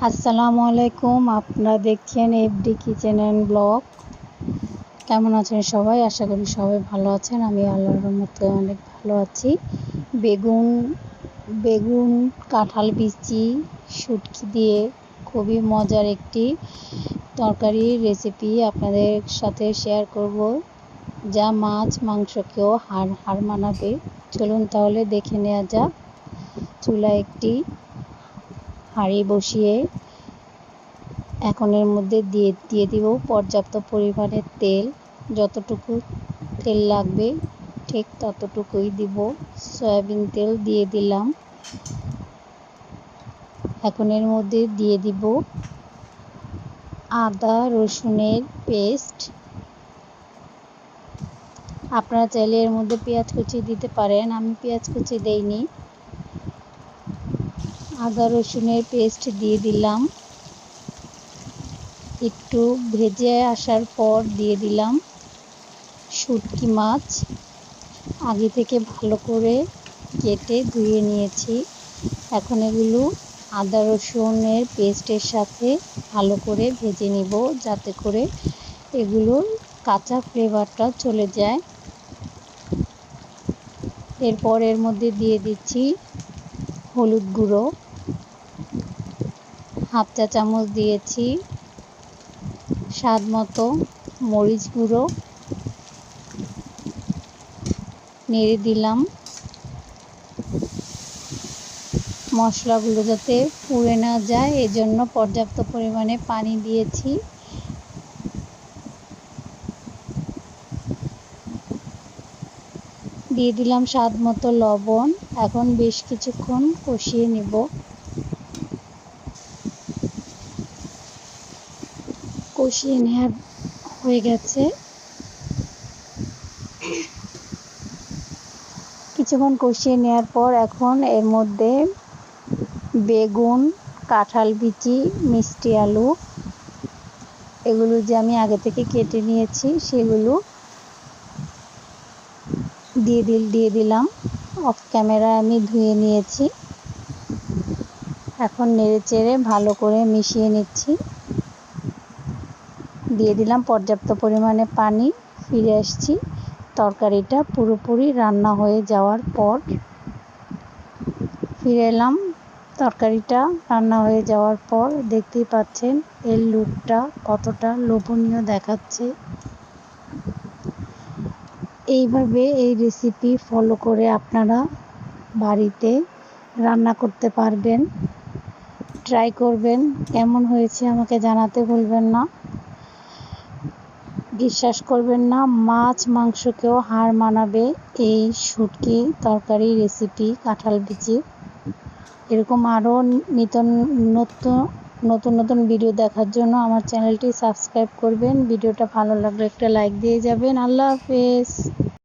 আসসালামু আলাইকুম, আপনারা দেখছেন এফডি কিচেন অ্যান্ড ব্লগ। কেমন আছেন সবাই? আশা করি সবাই ভালো আছেন। আমি আল্লাহর রহমতে অনেক ভালো আছি। বেগুন বেগুন, কাঁঠাল বিচি, শুটকি দিয়ে খুবই মজার একটি তরকারি রেসিপি আপনাদের সাথে শেয়ার করব, যা মাছ, মাংসকেও হার হার মানাবে। চলুন তাহলে দেখে নেওয়া যাক। চুলা একটি হাঁড়ি বসিয়ে এখন এর মধ্যে দিয়ে দিয়ে দিব পর্যাপ্ত পরিমাণে তেল। যতটুকু তেল লাগবে, ঠিক ততটুকুই দিব। সয়াবিন তেল দিয়ে দিলাম। এখন এর মধ্যে দিয়ে দিব আদা রসুনের পেস্ট। আপনারা চাইলে এর মধ্যে পেঁয়াজ কুচি দিতে পারেন। আমি পেঁয়াজ কুচি দেইনি। আদা রসুনের পেস্ট দিয়ে দিলাম। একটু ভেজে আসার পর দিয়ে দিলাম শুটকি মাছ। আগে থেকে ভালো করে কেটে ধুয়ে নিয়েছি। এখন এগুলো আদা রসুনের পেস্টের সাথে ভালো করে ভেজে নিব যাতে করে এগুলোর কাঁচা ফ্লেভারটা চলে যায়। এরপর এর মধ্যে দিয়ে দিচ্ছি হলুদ গুঁড়ো। হাফ চা চামচ দিয়েছি। স্বাদ মতো মরিচ গুঁড়ো। নেড়ে দিলাম। মশলাগুলো যাতে পুড়ে না যায়, এজন্য পর্যাপ্ত পরিমাণে পানি দিয়েছি। দিয়ে দিলাম স্বাদ মতো লবণ। এখন বেশ কিছুক্ষণ কষিয়ে নেব। কষিয়ে নেওয়ার হয়ে গেছে। কিছুক্ষণ কষিয়ে নেওয়ার পর এখন এর মধ্যে বেগুন, কাঁঠাল বিচি, মিষ্টি আলু, এগুলো যে আমি আগে থেকে কেটে নিয়েছি সেগুলো দিয়ে দিল, দিয়ে দিলাম। অফ ক্যামেরা আমি ধুয়ে নিয়েছি। এখন নেড়ে চেড়ে ভালো করে মিশিয়ে নিচ্ছি। দিয়ে দিলাম পর্যাপ্ত পরিমাণে পানি। ফিরে আসছি। তরকারিটা পুরোপুরি রান্না হয়ে যাওয়ার পর ফিরে এলাম। তরকারিটা রান্না হয়ে যাওয়ার পর দেখতেই পাচ্ছেন এর লুকটা কতটা লোভনীয় দেখাচ্ছে। এইভাবে এই রেসিপি ফলো করে আপনারা বাড়িতে রান্না করতে পারবেন। ট্রাই করবেন। কেমন হয়েছে আমাকে জানাতে ভুলবেন না। বিশ্বাস করবেন না, মাছ, মাংসকেও হার মানাবে এই শুটকি তরকারি রেসিপি কাঁঠাল বিচি। এরকম আরও নিত্য নতুন নতুন নতুন ভিডিও দেখার জন্য আমার চ্যানেলটি সাবস্ক্রাইব করবেন। ভিডিওটা ভালো লাগলে একটা লাইক দিয়ে যাবেন। আল্লাহ হাফেজ।